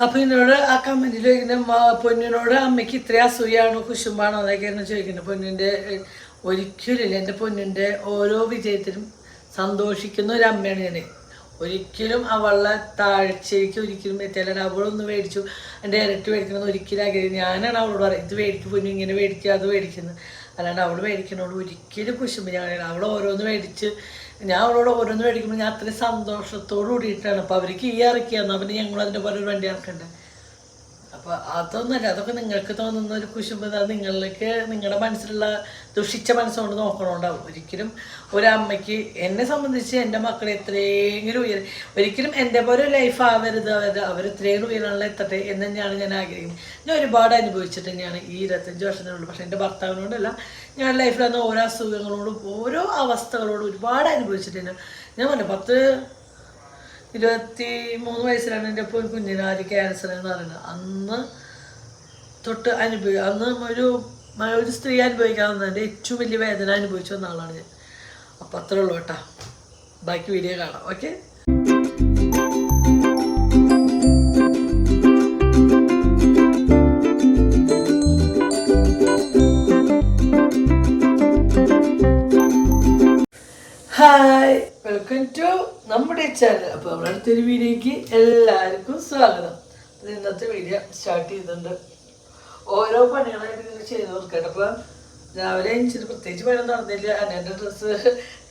അപ്പൊ എന്നോട് ആ കമന്റിൽ ചോദിക്കുന്ന പൊന്നിനോട് അമ്മയ്ക്ക് ഇത്ര അസൂയാണോ കുശുമ്പാണോ അതൊക്കെയാണ് ചോദിക്കുന്നത് പൊന്നിന്റെ ഏഹ്, ഒരിക്കലും എന്റെ പൊന്നിന്റെ ഓരോ വിജയത്തിനും സന്തോഷിക്കുന്ന ഒരു അമ്മയാണ് ഞാൻ ഒരിക്കലും അവളെ താഴ്ചയ്ക്ക് ഒരിക്കലും എത്തിയാലും അവളൊന്ന് മേടിച്ചു എന്റെ ഇരട്ടി മേടിക്കണമെന്ന് ഒരിക്കലും ആഗ്രഹിക്കും ഞാനാണ് അവളോട് പറയുന്നത് ഇത് മേടിക്കും പൊന്നു ഇങ്ങനെ മേടിക്കുക അത് മേടിക്കുന്നത് അല്ലാണ്ട് അവൾ മേടിക്കണോട് ഒരിക്കലും കുശുമ്പ് ഞാൻ അവൾ ഓരോന്ന് മേടിച്ച് ഞാൻ അവളോട് ഓരോന്ന് മേടിക്കുമ്പോൾ ഞാൻ അത്രയും സന്തോഷത്തോട് കൂടിയിട്ടാണ് അപ്പോൾ അവർക്ക് ഈ ഇറക്കിയാന്ന് അപ്പം ഞങ്ങൾ പോലെ ഒരു വണ്ടി ഇറക്കണ്ടേ? അപ്പോൾ അതൊന്നല്ല അതൊക്കെ നിങ്ങൾക്ക് തോന്നുന്ന ഒരു കുശുമ്പ് നിങ്ങളിലേക്ക് നിങ്ങളുടെ മനസ്സിലുള്ള ദുഷിച്ച മനസ്സുകൊണ്ട് നോക്കണോണ്ടാവും. ഒരിക്കലും ഒരമ്മയ്ക്ക് എന്നെ സംബന്ധിച്ച് എന്റെ മക്കളെ എത്രയെങ്കിലും ഉയർ ഒരിക്കലും എന്റെ പോലെ ലൈഫ് ആവരുത് അവർ അവർ ഇത്രയും ഉയരാനുള്ള എത്തട്ടെ എന്ന് തന്നെയാണ് ഞാൻ ആഗ്രഹിക്കുന്നത്. ഞാൻ ഒരുപാട് അനുഭവിച്ചിട്ട് തന്നെയാണ് ഈ ഇരുപത്തഞ്ച് വർഷത്തിനുള്ളിൽ. പക്ഷേ എന്റെ ഭർത്താവിനോടല്ല ഞാൻ ലൈഫിൽ വന്ന ഓരോ അസുഖങ്ങളോടും ഓരോ അവസ്ഥകളോടും ഒരുപാട് അനുഭവിച്ചിട്ടുണ്ട് ഞാൻ പറഞ്ഞു പത്ത് ഇരുപത്തി മൂന്ന് വയസ്സിലാണ് എന്റെ ഇപ്പോൾ ഒരു കുഞ്ഞിന് ആദ്യം ക്യാൻസർ എന്ന് പറയുന്നത്. അന്ന് തൊട്ട് അനുഭവി അന്ന് ഒരു ഒരു സ്ത്രീ അനുഭവിക്കാവുന്നതിന്റെ ഏറ്റവും വലിയ വേദന അനുഭവിച്ചു വന്ന ആളാണ് ഞാൻ. അപ്പം അത്രേ ഉള്ളൂ കേട്ടോ. ബാക്കി വീഡിയോ കാണാം. ഓക്കെ ഹായ് വെൽക്കം ടു നമ്മുടെ ചാനൽ അപ്പോൾ നമ്മുടെ അടുത്തൊരു വീഡിയോക്ക് എല്ലാവർക്കും സ്വാഗതം. അപ്പോൾ ഇന്നത്തെ വീഡിയോ സ്റ്റാർട്ട് ചെയ്തിട്ടുണ്ട്. ഓരോ പണികളായിട്ട് ഇങ്ങനെ ചെയ്ത് നോക്കാം അപ്പോൾ രാവിലെ എനിച്ചിട്ട് പ്രത്യേകിച്ച് പണിയൊന്നും നടന്നില്ല. എന്റെ ഡ്രസ്സ്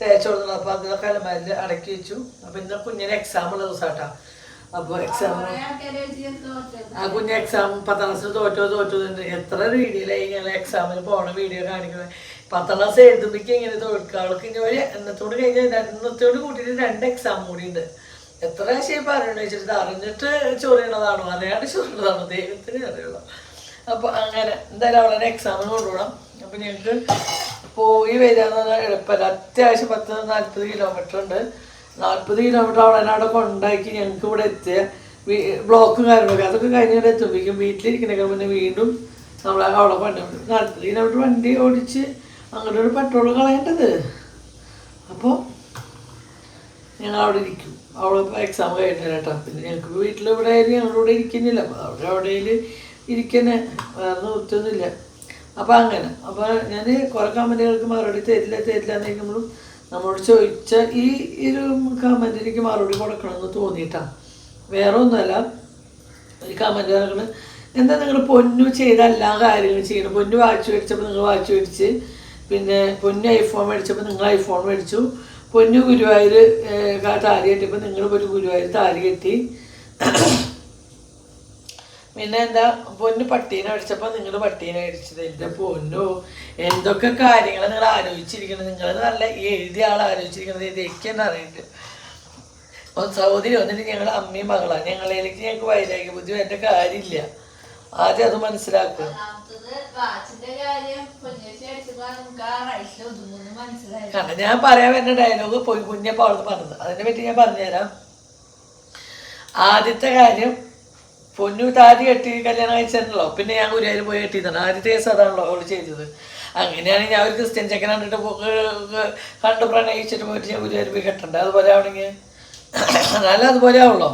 തേച്ച് കൊടുക്കണം അപ്പോൾ അതൊക്കെ അലമാരിൽ അടക്കി വെച്ചു. അപ്പോൾ ഇന്ന കുഞ്ഞിന് എക്സാം ഉള്ള ദിവസമാട്ടാ. അപ്പോൾ എക്സാം ആ കുഞ്ഞ് എക്സാം പത്താം ക്ലാസ്സിൽ തോറ്റോ തോറ്റോ എത്ര രീതിയിലായി ഇങ്ങനെ എക്സാമിന് പോണ വീഡിയോ കാണിക്കുന്നത്. പത്താം ക്ലാസ് എഴുതുമ്പോഴേക്കും ഇങ്ങനെ തോൽക്കുക അവൾക്ക് ഇങ്ങനെ ഒരു എണ്ണത്തോട് കഴിഞ്ഞാൽ എന്നത്തോട് കൂട്ടിയിട്ട് രണ്ട് എക്സാം കൂടി ഉണ്ട്. എത്ര ശരി പറയണു വെച്ചിട്ട് അറിഞ്ഞിട്ട് ചൊറിയണതാണോ അറിയാണ്ട് ചൊറിയണതാണോ ദൈവത്തിന് അറിയുള്ളൂ. അപ്പോൾ അങ്ങനെ എന്തായാലും അവളെ എക്സാമിന് കൊണ്ടുപോകണം അപ്പോൾ ഞങ്ങൾക്ക് പോയി വരിക എന്ന് പറഞ്ഞാൽ എളുപ്പമല്ല. അത്യാവശ്യം പത്ത് നാൽപ്പത് കിലോമീറ്റർ ഉണ്ട്. നാൽപ്പത് കിലോമീറ്റർ അവളെ അവിടെ കൊണ്ടാക്കി ഞങ്ങൾക്ക് ഇവിടെ എത്തിയ ബ്ലോക്കും കാര്യങ്ങളൊക്കെ. അതൊക്കെ കഴിഞ്ഞിട്ട് എത്തുമ്പോഴേക്കും വീട്ടിലിരിക്കണേക്കാൾ മുന്നേ വീണ്ടും നമ്മൾ അവിടെ പണി നാൽപ്പത് കിലോമീറ്റർ വണ്ടി ഓടിച്ച് അങ്ങോട്ട് ഒരു പെട്രോൾ കളയേണ്ടത്. അപ്പോൾ ഞങ്ങൾ അവിടെ ഇരിക്കും അവിടെ എക്സാം കഴിഞ്ഞില്ല കേട്ടോ. പിന്നെ ഞങ്ങൾക്ക് വീട്ടിൽ ഇവിടെ ആയാലും ഞങ്ങളിവിടെ ഇരിക്കുന്നില്ല. അപ്പോൾ അവിടെ അവിടെ ഇരിക്കുന്നത് വേറെ നിവൃത്തിയൊന്നുമില്ല അപ്പോൾ അങ്ങനെ. അപ്പോൾ ഞാൻ കുറേ കമന്റുകൾക്ക് മറുപടി തരില്ല തരില്ല എന്നിരിക്കുമ്പോഴും നമ്മളോട് ചോദിച്ച ഈ ഒരു കമന്റ് എനിക്ക് മറുപടി കൊടുക്കണമെന്ന് തോന്നിയിട്ടാണ് വേറെ ഒന്നുമല്ല ഒരു കമന്റ് നടക്കണ് എന്താ നിങ്ങൾ പൊന്നു ചെയ്ത എല്ലാ കാര്യങ്ങളും ചെയ്യണം പൊന്നു വാച്ച് മേടിച്ചപ്പോൾ നിങ്ങൾ വാച്ച് മേടിച്ച് പിന്നെ പൊന്നു ഐഫോൺ മേടിച്ചപ്പോൾ നിങ്ങൾ ഐഫോൺ മേടിച്ചു. പൊന്നു ഗുരുവായൂർ താരി കെട്ടിയപ്പോൾ നിങ്ങൾ ഒരു ഗുരുവായൂർ താരി കെട്ടി. പിന്നെ എന്താ പൊന്നു പട്ടീനെ മേടിച്ചപ്പോൾ നിങ്ങൾ പട്ടീനെ മേടിച്ചത്. എന്റെ പൊന്നു എന്തൊക്കെ കാര്യങ്ങൾ നിങ്ങൾ ആലോചിച്ചിരിക്കണം നിങ്ങൾ നല്ല എഴുതിയ ആൾ ആലോചിച്ചിരിക്കുന്നത്. ഇത് തന്നെ അറിയിട്ട് സഹോദരി വന്നിട്ട് ഞങ്ങളുടെ അമ്മയും മകളാണ് ഞങ്ങളിലേക്ക് ഞങ്ങൾക്ക് വൈരാഗ്യ ബുദ്ധി എന്റെ കാര്യമില്ല. ആദ്യം അത് മനസ്സിലാക്കുക. കാരണം ഞാൻ പറയാൻ വരുന്ന ഡയലോഗ് പോയി കുഞ്ഞപ്പോൾ അവിടെ പറഞ്ഞത്. അതിനെ പറ്റി ഞാൻ പറഞ്ഞുതരാം. ആദ്യത്തെ കാര്യം പൊന്നു താരി കെട്ടി കല്യാണം കഴിച്ചല്ലോ പിന്നെ ഞാൻ ഗുരുവായൂർ പോയി കെട്ടിയതാണ്. ആദ്യത്തെ കേസ് അതാണല്ലോ അവൾ ചെയ്തത്. അങ്ങനെയാണ് ഞാൻ ഒരു ക്രിസ്ത്യൻ ചെക്കൻ കണ്ടിട്ട് കണ്ട് പ്രണയിച്ചിട്ട് പോയിട്ട് ഞാൻ ഗുരുവായൂർ പോയി കെട്ടണ്ടേ? അതുപോലെ ആണെങ്കിൽ എന്നാലും അതുപോലെ ആവുള്ളോ?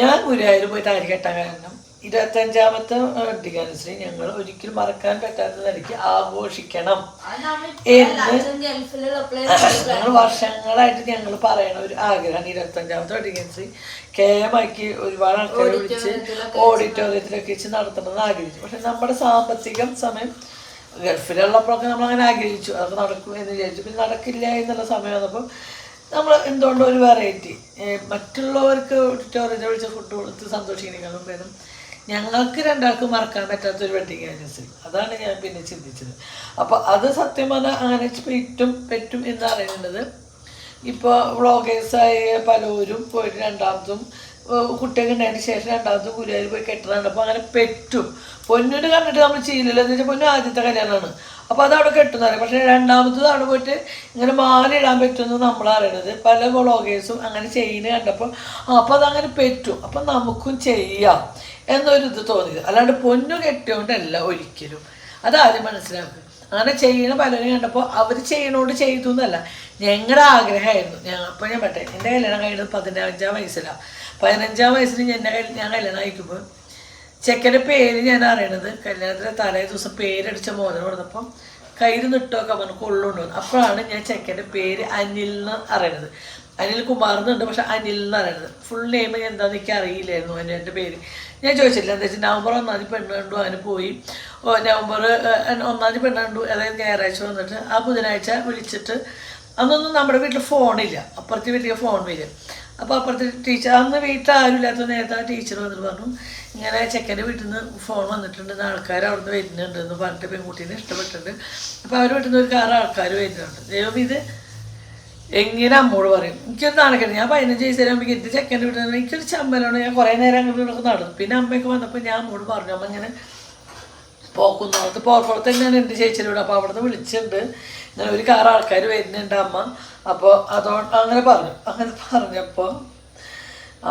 ഞാൻ ഗുരുവായൂർ പോയി താരി കെട്ടാൻ കാരണം ഇരുപത്തഞ്ചാമത്തെ വെഡിങ് ഞങ്ങൾ ഒരിക്കലും മറക്കാൻ പറ്റാത്ത നിലയ്ക്ക് ആഘോഷിക്കണം എന്ന് ഞങ്ങൾ വർഷങ്ങളായിട്ട് ഞങ്ങൾ പറയണ ഒരു ആഗ്രഹമാണ് ഇരുപത്തഞ്ചാമത്തെ ആനിവേഴ്സറി കേമാക്കി ഒരുപാട് ആൾക്കാരെ വിളിച്ച് ഓഡിറ്റോറിയത്തിലൊക്കെ വെച്ച് നടത്തണമെന്ന് ആഗ്രഹിച്ചു. പക്ഷെ നമ്മുടെ സാമ്പത്തികം സമയം ഗൾഫിലുള്ളപ്പോഴൊക്കെ നമ്മൾ അങ്ങനെ ആഗ്രഹിച്ചു. അതൊക്കെ നടക്കും എന്ന് വിചാരിച്ചു. പിന്നെ നടക്കില്ല എന്നുള്ള സമയം വന്നപ്പോൾ നമ്മൾ എന്തുകൊണ്ടും ഒരു വെറൈറ്റി മറ്റുള്ളവർക്ക് ഓഡിറ്റോറിയത്തിൽ വിളിച്ച് ഫുഡ് കൊടുത്ത് സന്തോഷിക്കുന്നതിനേക്കാളും ഭേദം ഞങ്ങൾക്ക് രണ്ടാൾക്കും മറക്കാൻ പറ്റാത്തൊരു വെഡിങ് ആനിവേഴ്സറി അതാണ് ഞാൻ പിന്നെ ചിന്തിച്ചത്. അപ്പോൾ അത് സത്യം പറഞ്ഞാൽ അങ്ങനെ പറ്റും പറ്റും എന്ന് അറിയുന്നത് ഇപ്പോൾ വ്ളോഗേഴ്സായ പലരും പോയിട്ട് രണ്ടാമതും കുട്ടിയൊക്കെ ഉണ്ടായതിന് ശേഷം രണ്ടാമതും ഗുരുവായൂർ പോയി കെട്ടുന്നതാണ് അപ്പോൾ അങ്ങനെ പെറ്റും. പൊന്നിന് കണ്ടിട്ട് നമ്മൾ ചെയ്യില്ലല്ലോ എന്ന് വെച്ചാൽ പൊന്നു ആദ്യത്തെ കല്യാണമാണ്. അപ്പോൾ അത് അവിടെ കെട്ടുന്നറിയാം പക്ഷേ രണ്ടാമത്തത് അവിടെ പോയിട്ട് ഇങ്ങനെ മാല ഇടാൻ പറ്റുമെന്ന് നമ്മൾ അറിയണത് പല വ്ളോഗേഴ്സും അങ്ങനെ ചെയ്യുന്നത് കണ്ടപ്പോൾ അപ്പോൾ അതങ്ങനെ പറ്റും. അപ്പം നമുക്കും ചെയ്യാം. എന്നൊരു ഇത് തോന്നിയത്. അല്ലാണ്ട് പൊന്നു കെട്ടിയോണ്ടല്ല ഒരിക്കലും. അതാദ്യം മനസ്സിലാക്കുക. അങ്ങനെ ചെയ്യണ പലരും കണ്ടപ്പോൾ അവർ ചെയ്യണോണ്ട് ചെയ്തു എന്നല്ല. ഞങ്ങളുടെ ആഗ്രഹമായിരുന്നു. ഞാൻ അപ്പോൾ ഞാൻ പറ്റേ എന്റെ കല്യാണം കഴിഞ്ഞത് പതിനഞ്ചാം വയസ്സിലാണ് പതിനഞ്ചാം വയസ്സിൽ എന്റെ ഞാൻ കല്യാണം കഴിക്കുമ്പോൾ ചെക്കന്റെ പേര് ഞാൻ അറിയണത് കല്യാണത്തിലെ തലേ ദിവസം പേരടിച്ച മോദനം കൊടുത്തപ്പം കയ്യിൽ നിട്ടൊക്കെ പറഞ്ഞു കൊള്ളുണ്ടോ അപ്പോഴാണ് ഞാൻ ചെക്കന്റെ പേര് അനിൽ എന്ന് അറിയണത്. അനിൽ കുമാർ എന്നുണ്ട് പക്ഷെ അനിൽ എന്ന് പറയുന്നത്. ഫുൾ നെയിം എന്താണെന്ന് എനിക്ക് അറിയില്ലായിരുന്നു അതിന് എന്റെ പേര്. ഞാൻ ചോദിച്ചില്ല എന്താ വെച്ചാൽ നവംബർ ഒന്നാം തീയതി പെണ്ണ് കണ്ടു അതിന് പോയി. നവംബർ ഒന്നാം തീയതി പെണ്ണ് കണ്ടു അതായത് ഞായറാഴ്ച വന്നിട്ട്. ആ ബുധനാഴ്ച വിളിച്ചിട്ട് അന്നൊന്നും നമ്മുടെ വീട്ടിൽ ഫോണില്ല അപ്പുറത്തെ വീട്ടിൽ ഫോൺ വരും. അപ്പോൾ അപ്പുറത്തെ ടീച്ചർ അന്ന് വീട്ടിൽ ആരും ഇല്ലാത്ത നേരത്തെ ആ ടീച്ചർ വന്നിട്ട് പറഞ്ഞു ഇങ്ങനെ ചെക്കന്റെ വീട്ടിൽ നിന്ന് ഫോൺ വന്നിട്ടുണ്ട് ആൾക്കാർ അവിടെ നിന്ന് വരുന്നുണ്ട് എന്ന് പറഞ്ഞിട്ട് പെൺകുട്ടീനെ ഇഷ്ടപ്പെട്ടിട്ടുണ്ട്. അപ്പോൾ അവർ വീട്ടിൽ നിന്ന് ഒരു കാറ് ആൾക്കാർ വരുന്നുണ്ട്. ദൈവം ഇത് എങ്ങനെ അമ്മോട് പറയും? എനിക്കൊരു നടക്കണം ഞാൻ പതിനഞ്ച് വയസ്സാകുമ്പോൾ എന്റെ ചെക്കന്റെ വീട്ടിൽ എനിക്കൊരു ചമ്മലാണ് ഞാൻ കുറേ നേരം അങ്ങോട്ട് ഇവിടെ നടന്നു. പിന്നെ അമ്മയൊക്കെ വന്നപ്പോൾ ഞാൻ അമ്മോട് പറഞ്ഞു അമ്മ ഇങ്ങനെ പോക്കുന്നോടത്ത് പോർപ്പുറത്ത് തന്നെയാണ് എന്റെ ചേച്ചിയുടെ അപ്പോൾ അവിടുന്ന് വിളിച്ചിട്ടുണ്ട്. ഇങ്ങനെ ഒരു കാർ ആൾക്കാർ വരുന്നുണ്ട് അമ്മ. അപ്പോൾ അതുകൊണ്ട് അങ്ങനെ പറഞ്ഞു. അങ്ങനെ പറഞ്ഞപ്പോൾ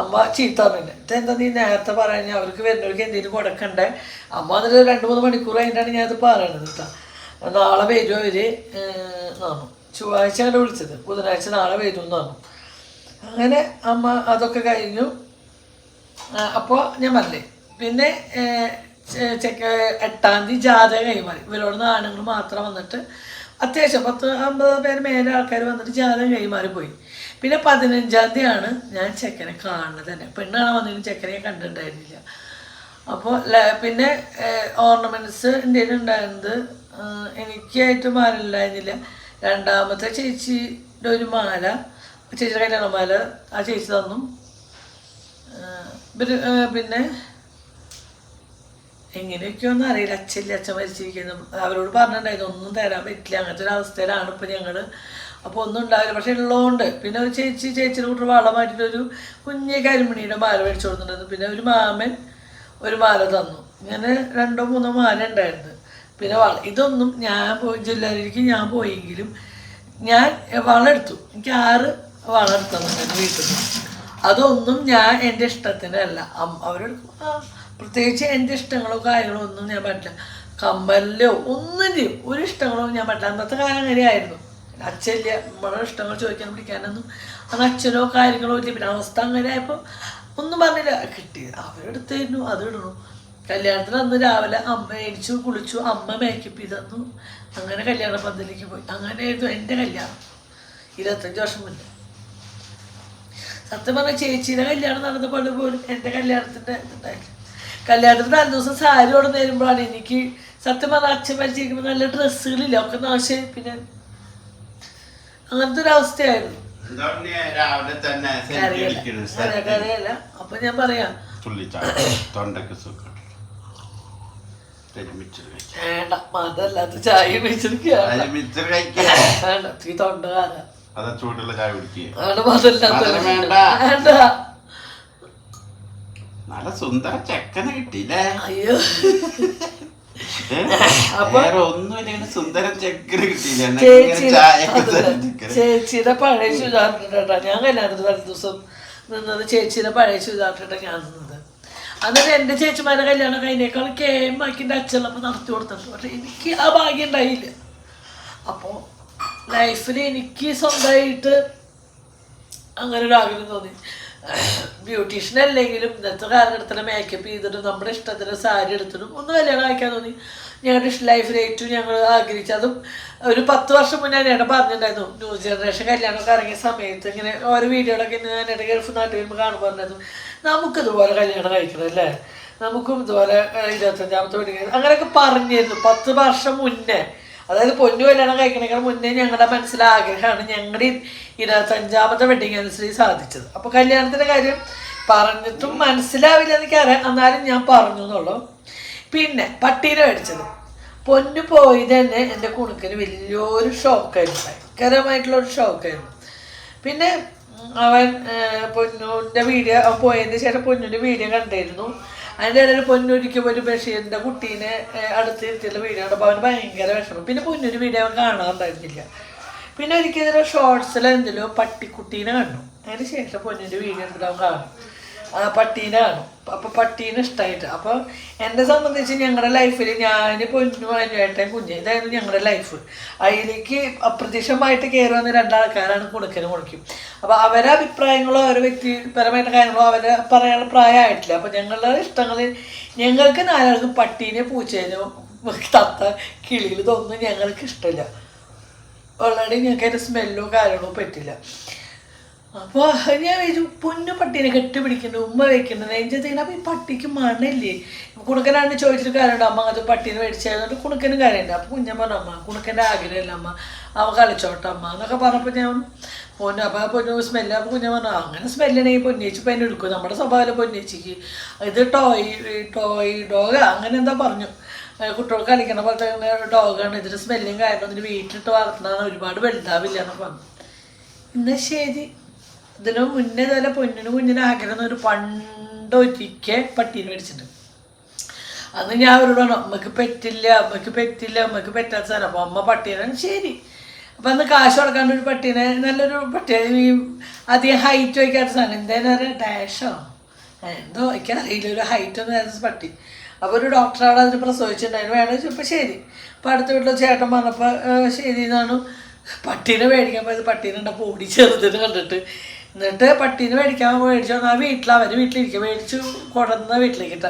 അമ്മ ചീത്ത പറഞ്ഞില്ല ഇതെന്താ നീ നേരത്തെ പറയാൻ അവർക്ക് വരുന്നവർക്ക് എന്തെങ്കിലും കൊടുക്കണ്ടേ? അമ്മ എന്നിട്ട് രണ്ട് മൂന്ന് മണിക്കൂർ കഴിഞ്ഞിട്ടാണ് ഞാനത് പറയണത് കേട്ടോ നാളെ വരുമോ അവർ നാന്നു ചൊവ്വാഴ്ച അങ്ങനെ വിളിച്ചത്. ബുധനാഴ്ച നാളെ വരും എന്ന് പറഞ്ഞു. അങ്ങനെ അമ്മ അതൊക്കെ കഴിഞ്ഞു. അപ്പോൾ ഞാൻ പറഞ്ഞേ പിന്നെ ചെക്ക എട്ടാം തീയതി ജാതക കൈമാറി ഇവരോട് ആണുങ്ങൾ മാത്രം വന്നിട്ട് അത്യാവശ്യം പത്ത് അമ്പത് പേര് മേലെ ആൾക്കാർ വന്നിട്ട് ജാതകം കൈമാറി പോയി. പിന്നെ പതിനഞ്ചാം തീയതിയാണ് ഞാൻ ചെക്കനെ കാണുന്നത് തന്നെ. പെണ്ണാണ് വന്നിട്ട് ചെക്കനെ കണ്ടിട്ടുണ്ടായിരുന്നില്ല. അപ്പോൾ പിന്നെ ഓർണമെന്റ്സ് എന്റെ ഉണ്ടായിരുന്നത് എനിക്കായിട്ട് മാല ഉണ്ടായിരുന്നില്ല രണ്ടാമത്തെ ചേച്ചിയുടെ ഒരു മാല ചേച്ചിയുടെ കല്യാണ മാല ആ ചേച്ചി തന്നു. പിന്നെ എങ്ങനെയൊക്കെയൊന്നും അറിയില്ല. അച്ഛല്ല അച്ഛൻ മരിച്ചിരിക്കുന്നു. അവരോട് പറഞ്ഞിട്ടുണ്ടായിരുന്നു ഒന്നും തരാൻ പറ്റില്ല. അങ്ങനത്തെ ഒരു അവസ്ഥയിലാണ് ഇപ്പം ഞങ്ങൾ അപ്പോൾ ഒന്നും ഉണ്ടാവില്ല. പക്ഷെ ഉള്ളതുകൊണ്ട് പിന്നെ ഒരു ചേച്ചി ചേച്ചിയുടെ കൂട്ടർ വള മാറ്റിയിട്ടൊരു കുഞ്ഞ് കരിമണിയുടെ മാല മേടിച്ചു കൊടുത്തിട്ടുണ്ടായിരുന്നു. പിന്നെ ഒരു മാമൻ ഒരു മാല തന്നു. ഇങ്ങനെ രണ്ടോ മൂന്നോ മാല ഉണ്ടായിരുന്നു. പിന്നെ വള ഇതൊന്നും ഞാൻ പോയി ജില്ലയിലേക്ക് ഞാൻ പോയെങ്കിലും ഞാൻ വളർത്തു. എനിക്ക് ആറ് വളർത്തുന്നുണ്ട് വീട്ടിൽ. നിന്ന് അതൊന്നും ഞാൻ എന്റെ ഇഷ്ടത്തിനല്ല അവരോട് പ്രത്യേകിച്ച് എന്റെ ഇഷ്ടങ്ങളോ കാര്യങ്ങളോ ഒന്നും ഞാൻ പറ്റില്ല. കമ്മലിലോ ഒന്നിന്റെയും ഒരു ഇഷ്ടങ്ങളോ ഞാൻ പറ്റില്ല. അന്നത്തെ കാലം അങ്ങനെയായിരുന്നു. അച്ഛല്ല നമ്മളെ ഇഷ്ടങ്ങൾ ചോദിക്കാൻ പിടിക്കാനൊന്നും അന്ന് അച്ഛനോ കാര്യങ്ങളോ ഇല്ല. പിന്നെ അവസ്ഥ അങ്ങനെ ആയപ്പോൾ ഒന്നും പറഞ്ഞില്ല. കിട്ടി. അവരെടുത്തായിരുന്നു അത് ഇടണു കല്യാണത്തിന് അന്ന് രാവിലെ അമ്മ എണിച്ചു കുളിച്ചു അമ്മ മേക്കപ്പ് ചെയ്ത് തന്നു അങ്ങനെ കല്യാണ പന്തലിലേക്ക് പോയി. അങ്ങനെയായിരുന്നു എന്റെ കല്യാണം. ഇരുപത്തഞ്ച് വർഷം മുന്നേ. സത്യം പറഞ്ഞ ചേച്ചിയുടെ കല്യാണം നടന്ന പോലെ പോലും എന്റെ കല്യാണത്തിന്റെ ഇതുണ്ടായില്ല. കല്യാണത്തിന് തലേ ദിവസം സാരി കൊണ്ട് നേരുമ്പോഴാണ് എനിക്ക് സത്യം പറഞ്ഞാൽ അച്ഛൻ മരിച്ചിരിക്കുമ്പോൾ നല്ല ഡ്രസ്സുകളില്ല ഒക്കെ നാശമായി. പിന്നെ അങ്ങനത്തെ ഒരു അവസ്ഥയായിരുന്നു. അപ്പൊ ഞാൻ പറയാം. തൊണ്ടക്ക് സുഖം. ചായ വേണ്ട അതാ ചൂടുള്ള ചായ കുടിക്കുക നല്ല സുന്ദര ചെക്കനെ കിട്ടിയില്ലേ? അയ്യോ? വേറെ സുന്ദര ചെക്കന് കിട്ടിയില്ല? ഇങ്ങനെ ചേച്ചിയുടെ ചായ ഒക്കെ അതല്ല, പഴയ ചുരിദാറിട്ടാ ഞാൻ കല്യാണത്തിന് തലേ ദിവസം നിന്നത് ചേച്ചിയുടെ പഴയ ചുരിദാറിട്ടാ ഞാൻ നിന്നത് എന്നിട്ട് എന്റെ ചേച്ചിമാരെ കല്യാണം കഴിഞ്ഞേക്കാൾ കേം ബാക്കിന്റെ അച്ഛനമ്മ നടത്തി കൊടുത്തിട്ടുണ്ട്. പക്ഷെ എനിക്ക് ആ ഭാഗ്യം ഉണ്ടായില്ല. അപ്പോൾ ലൈഫിൽ എനിക്ക് സ്വന്തമായിട്ട് അങ്ങനെ ഒരു ആഗ്രഹം തോന്നി. ബ്യൂട്ടീഷ്യൻ അല്ലെങ്കിലും ഇന്നത്തെ കാലഘട്ടത്തിൽ മേക്കപ്പ് ചെയ്തിട്ടും നമ്മുടെ ഇഷ്ടത്തിന് സാരി എടുത്തിട്ടും ഒന്ന് കല്യാണം കഴിക്കാൻ തോന്നി. ഞങ്ങളുടെ ലൈഫിൽ ഏറ്റവും ഞങ്ങൾ ആഗ്രഹിച്ചു അതും ഒരു പത്ത് വർഷം മുന്നേ ഞാൻ പറഞ്ഞിട്ടുണ്ടായിരുന്നു. ന്യൂ ജനറേഷൻ കല്യാണമൊക്കെ ഇറങ്ങിയ സമയത്ത് ഇങ്ങനെ ഓരോ വീഡിയോകളൊക്കെ ഞാൻ എന്റെ ഗൾഫ് നാട്ടിൽ വരുമ്പോൾ കാണുമ്പോൾ പറഞ്ഞിരുന്നു നമുക്ക് ഇതുപോലെ കല്യാണം കഴിക്കണം അല്ലേ നമുക്കും ഇതുപോലെ ഇരുപത്തഞ്ചാമത്തെ ഇരുപത്തഞ്ചാമത്തെ വീട്ടിൽ അങ്ങനെയൊക്കെ പറഞ്ഞിരുന്നു. പത്ത് വർഷം മുന്നേ. അതായത് പൊന്നു കല്യാണം കഴിക്കണേക്കാൾ മുന്നേ ഞങ്ങളുടെ മനസ്സിൽ ആഗ്രഹമാണ് ഞങ്ങളുടെ ഇരുപത്തഞ്ചാമത്തെ വെഡിങ് ആനിവേഴ്സറി സാധിച്ചത്. അപ്പോൾ കല്യാണത്തിന്റെ കാര്യം പറഞ്ഞിട്ടും മനസ്സിലാവില്ല എനിക്കറിയാം. എന്നാലും ഞാൻ പറഞ്ഞു എന്നുള്ളൂ. പിന്നെ പട്ടീനെ മേടിച്ചത്. പൊന്നു പോയി തന്നെ എന്റെ കുണുക്കിന് വലിയൊരു ഷോക്കായിരുന്നു ഭയങ്കരമായിട്ടുള്ള ഒരു ഷോക്കായിരുന്നു പിന്നെ അവൻ പൊന്നുവിന്റെ വീഡിയോ അവൻ പോയതിന് ശേഷം പൊന്നൂന്റെ വീഡിയോ കണ്ടായിരുന്നു. അതിന്റെ ഇടയിൽ പൊന്നൂരിക്ക് ഒരു ബഷീറിന്റെ കുട്ടീനെ ഏഹ്, അടുത്ത് ഇരുത്തിയുള്ള വീഡിയോ കണ്ടപ്പോൾ അവന് ഭയങ്കര വിഷമം. പിന്നെ പൊന്നൂര് വീഡിയോ അവൻ കാണാറുണ്ടായിരുന്നില്ല പിന്നെ ഒരിക്കൽ ഇതിൽ ഷോർട്സിൽ പട്ടിക്കുട്ടീനെ കണ്ടു. അതിന് ശേഷം പൊന്നൂന്റെ വീഡിയോ എടുത്തിട്ട് അവൻ കാണും. ആ പട്ടീനെ കാണും. അപ്പോൾ പട്ടീനെ ഇഷ്ടമായിട്ട് അപ്പോൾ എന്നെ സംബന്ധിച്ച് ഞങ്ങളുടെ ലൈഫിൽ ഞാൻ പൊന്നു അനുവേട്ടൻ കുഞ്ഞ്. ഇതായിരുന്നു ഞങ്ങളുടെ ലൈഫ് അതിലേക്ക് അപ്രത്യക്ഷമായിട്ട് കയറി വന്ന രണ്ടാൾക്കാരാണ് കുണുക്കന് കുണിക്കും അപ്പോൾ അവരെ അഭിപ്രായങ്ങളോ അവരെ വ്യക്തിപരമായിട്ട് കാര്യങ്ങളോ അവരെ പറയാനുള്ള പ്രായമായിട്ടില്ല. അപ്പോൾ ഞങ്ങളുടെ ഇഷ്ടങ്ങൾ ഞങ്ങൾക്ക് നാലാൾക്കും പട്ടീനെ പൂച്ചേനോ തത്ത കിളിയിൽ ഇതൊന്നും ഞങ്ങൾക്ക് ഇഷ്ടമില്ല ഓൾറെഡി ഞങ്ങൾക്ക് അതിന്റെ സ്മെല്ലോ കാര്യങ്ങളോ പറ്റില്ല. അപ്പോൾ ഞാൻ വിചാരിച്ചു പൊന്നു പട്ടീനെ കെട്ടിപ്പിടിക്കുന്നു ഉമ്മ വെക്കുന്നു നെഞ്ചത്തേന് അപ്പോൾ ഈ പട്ടിക്ക് മണല്ലേ? കുണുക്കനാണ് ചോദിച്ചിട്ട് കാര്യമുണ്ട്? അമ്മ അത് പട്ടീനെ മേടിച്ചായിരുന്നു കുണുക്കനും കാര്യമുണ്ട്. അപ്പോൾ കുഞ്ഞൻ പറഞ്ഞു അമ്മ കുണുക്കന്റെ ആഗ്രഹമില്ല അമ്മ. അവ കളിച്ചോട്ടെ അമ്മ. എന്നൊക്കെ പറഞ്ഞപ്പോൾ ഞാൻ പൊന്നു അപ്പോൾ പൊന്നു സ്മെല്ല് അപ്പോൾ കുഞ്ഞൻ പറഞ്ഞു അങ്ങനെ സ്മെല്ലുണ്ടെങ്കിൽ പൊന്നേച്ചി ഇപ്പം എന്നെ എടുക്കും നമ്മുടെ സ്വഭാവം പൊന്നേച്ചിക്ക്. ഇത് ടോയ് ടോയ് ഡോഗ അങ്ങനെ എന്താ പറഞ്ഞു. കുട്ടികൾക്ക് കളിക്കണ പോലത്തെ ഡോഗാണ്. ഇതിന് സ്മെല്ലും കാരണം ഇതിന് വീട്ടിലിട്ട് വളർത്തുന്നതാണ് ഒരുപാട് വലുതാവില്ല എന്നൊക്കെ പറഞ്ഞു. എന്നാ ശരി. ഇതിന് മുന്നേ ഇതുപോലെ പൊന്നിന് കുഞ്ഞിന് ആഗ്രഹം ഒരു പണ്ടൊരിക്കെ പട്ടീനെ മേടിച്ചിട്ടുണ്ട്. അന്ന് ഞാൻ അവരോട് പറഞ്ഞു അമ്മയ്ക്ക് പറ്റില്ല അമ്മയ്ക്ക് പറ്റില്ല അമ്മയ്ക്ക് പറ്റാത്ത സാധനം. അപ്പോൾ അമ്മ പട്ടീനെ ശരി. അപ്പം അന്ന് കാശ് കൊടുക്കാണ്ട് ഒരു പട്ടീനെ നല്ലൊരു പട്ടിയെ ഈ അധികം ഹൈറ്റ് വയ്ക്കാത്ത സാധനം. എന്തായാലും പറയുക ഡാഷോ? എന്തോ എനിക്കറിയില്ല ഒരു ഹൈറ്റ് ഒന്നും ആയിരുന്നു പട്ടി. അപ്പോൾ ഒരു ഡോക്ടറാണ് അതിന് പ്രസവിച്ചിട്ടുണ്ടായിരുന്നു വേണമെന്ന് ചോദിച്ചപ്പോൾ ശരി. അപ്പോൾ അടുത്ത വീട്ടിൽ ചേട്ടൻ പറഞ്ഞപ്പോൾ "ഏഹ്, ശരി എന്നാണ് പട്ടീനെ മേടിക്കാൻ പോയത്. പട്ടീനെ ഉണ്ടപ്പോൾ ഓടി ചെറുതിന് കണ്ടിട്ട്. എന്നിട്ട് പട്ടീനെ മേടിക്കാൻ മേടിച്ചു. വന്നാൽ വീട്ടിൽ അവർ വീട്ടിലിരിക്കും. മേടിച്ചു കൊണ്ടുവന്ന വീട്ടിലേക്ക് ഇട്ട.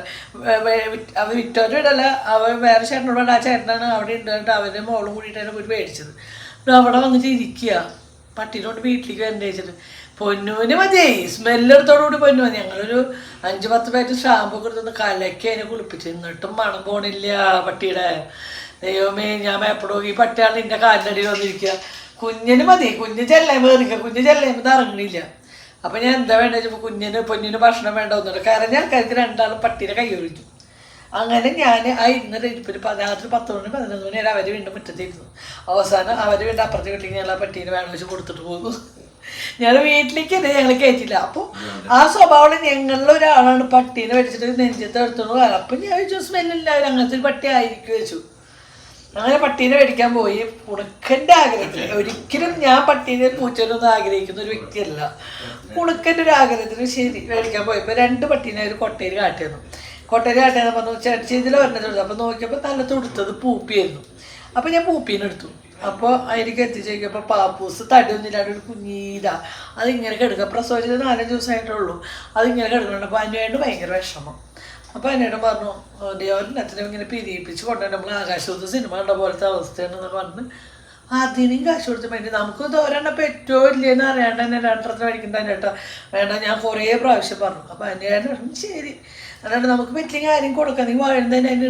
അവർ വിറ്റോന്റെ വീടല്ല അവർ വേറെ ചേട്ടനോട് ആ ചേട്ടനാണ് അവിടെ ഉണ്ടായിട്ട് അവന്റെ മോളും കൂടിയിട്ടാണ് പോയി മേടിച്ചത്. എന്നിട്ട് അവിടെ വന്നിട്ട് ഇരിക്കുക പട്ടീനോട് വീട്ടിലേക്ക് വരണ്ടേ വെച്ചിട്ട് പൊന്നൂന് മതിയായി സ്മെല്ലെടുത്തോടുകൂടി പൊന്നു മതി. ഞങ്ങളൊരു അഞ്ച് പത്ത് പേര് ഷാമ്പു എടുത്തൊന്ന് കലക്കി അതിനെ കുളിപ്പിച്ച്. എന്നിട്ടും മണം പോണില്ല പട്ടിയുടെ ദൈവമേ ഞാൻ എപ്പോഴും ഈ പട്ടിയാണ് നിന്റെ കാലിനടിയിൽ വന്നിരിക്കുക കുഞ്ഞിന് മതി. കുഞ്ഞ് ചെല്ലേ വേറെ കുഞ്ഞ് ചെല്ലേ ഇത് ഇറങ്ങണില്ല അപ്പം ഞാൻ എന്താ വെച്ചപ്പോൾ കുഞ്ഞിന് പൊന്നിന് ഭക്ഷണം വേണ്ട ഒന്നുമില്ല. കാരണം ഞാൻ ആൾക്കാർക്ക് രണ്ടാളും പട്ടീനെ കൈ ഒഴിച്ചു അങ്ങനെ ഞാൻ ആ ഇന്നലെ ഇരിപ്പിൽ രാത്രി പത്ത് മണി പതിനൊന്ന് മണി വരെ അവർ വീണ്ടും മുറ്റത്തിരുന്നു. അവസാനം അവർ വീണ്ടും അപ്പുറത്തെ കിട്ടി ഞങ്ങൾ ആ പട്ടീനെ വേണം വെച്ച് കൊടുത്തിട്ട് പോകുന്നു ഞങ്ങൾ വീട്ടിലേക്ക് തന്നെ ഞങ്ങൾ കയറ്റില്ല അപ്പോൾ ആ സ്വഭാവം ഞങ്ങളിൽ ഒരാളാണ് പട്ടീനെ വെച്ചിട്ട് നെഞ്ചത്ത് എടുത്തോണ്ട് അപ്പം ഞാൻ ചോദിച്ചു സ്മെല്ലില്ല അങ്ങനത്തെ ഒരു പട്ടി ആയിരിക്കും വെച്ചു. അങ്ങനെ പട്ടീനെ മേടിക്കാൻ പോയി. കുണുക്കന്റെ ആഗ്രഹത്തിൽ. ഒരിക്കലും ഞാൻ പട്ടീനെ പൂച്ചനൊന്നും ആഗ്രഹിക്കുന്ന ഒരു വ്യക്തിയല്ല. കുണുക്കന്റെ ഒരു ആഗ്രഹത്തിന് ശരി മേടിക്കാൻ പോയപ്പോൾ രണ്ട് പട്ടീനെ ഒരു കൊട്ടയിൽ കാട്ടിയിരുന്നു കൊട്ടയിൽ കാട്ടിയെന്ന് പറഞ്ഞു ചേച്ചി ഇതിൽ പറഞ്ഞത് അപ്പോൾ നോക്കിയപ്പോൾ നല്ല തുടുത്തത് പൂപ്പിയായിരുന്നു. അപ്പോൾ ഞാൻ പൂപ്പീനെടുത്തു അപ്പോൾ അതിലേക്ക് എത്തിച്ചു നോക്കിയപ്പോൾ പാപ്പൂസ് തടിയൊന്നുമില്ലാണ്ട് ഒരു അത് അതിങ്ങനെ കിടക്കുക. പ്രസവിച്ചത് നാലഞ്ച് ദിവസമായിട്ടുള്ളൂ അതിങ്ങനെ കിടക്കുന്നുണ്ട്. അപ്പോൾ അതിനുവേണ്ടി ഭയങ്കര വിഷമം. അപ്പോൾ എന്നോട് പറഞ്ഞു ഡിയോറിനത്തിനും ഇങ്ങനെ പിരിയിപ്പിച്ച് കൊണ്ടുവന്ന് നമ്മൾ ആകാശത്ത് സിനിമ കണ്ട പോലത്തെ അവസ്ഥയാണെന്ന് പറഞ്ഞ് അതിനും കാശ് കൊടുത്ത് വേണ്ടി നമുക്ക് തോരണം പറ്റുമോ ഇല്ലയെന്ന് അറിയാണ്ട് തന്നെ രണ്ടരത്തിന് മേടിക്കണ്ട ചേട്ടാ വേണ്ട ഞാൻ കുറേ പ്രാവശ്യം പറഞ്ഞു. അപ്പോൾ അതിന്റെ ശരി. അതുകൊണ്ട് നമുക്ക് പറ്റില്ലെങ്കിൽ ആരും കൊടുക്കാം. നീ വാഴുന്നതിന് അതിന്